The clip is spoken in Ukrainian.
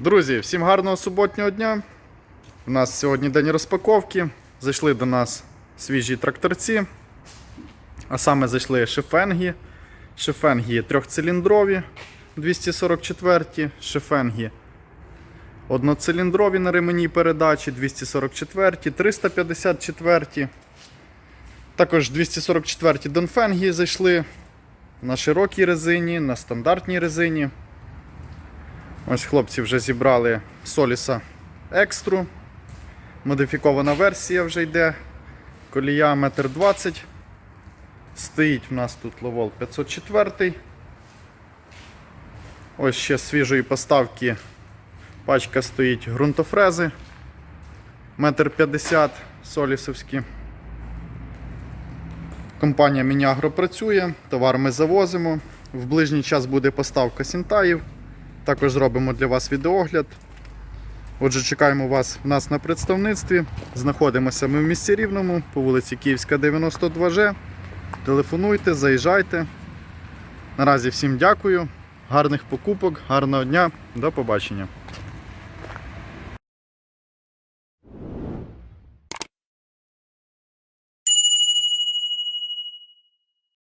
Друзі, всім гарного суботнього дня. У нас сьогодні день розпаковки. Зайшли до нас свіжі тракторці. А саме зайшли шифенги. Шифенги трьохциліндрові 244, шифенги одноциліндрові на ремені передачі 244, 354. Також 244 донфенги зайшли на широкій резині, на стандартній резині. Ось хлопці вже зібрали Соліса Екстру. Модифікована версія вже йде. Колія 1,20 м. Стоїть в нас тут ловол 504. Ось ще з свіжої поставки пачка стоїть ґрунтофрези 1,50 м солісовські. Компанія Мінягро працює, товар ми завозимо. В ближній час буде поставка сінтаїв. Також зробимо для вас відеогляд. Отже, чекаємо вас в нас на представництві. Знаходимося ми в місті Рівному по вулиці Київська, 92Ж. Телефонуйте, заїжджайте. Наразі всім дякую, гарних покупок, гарного дня, до побачення.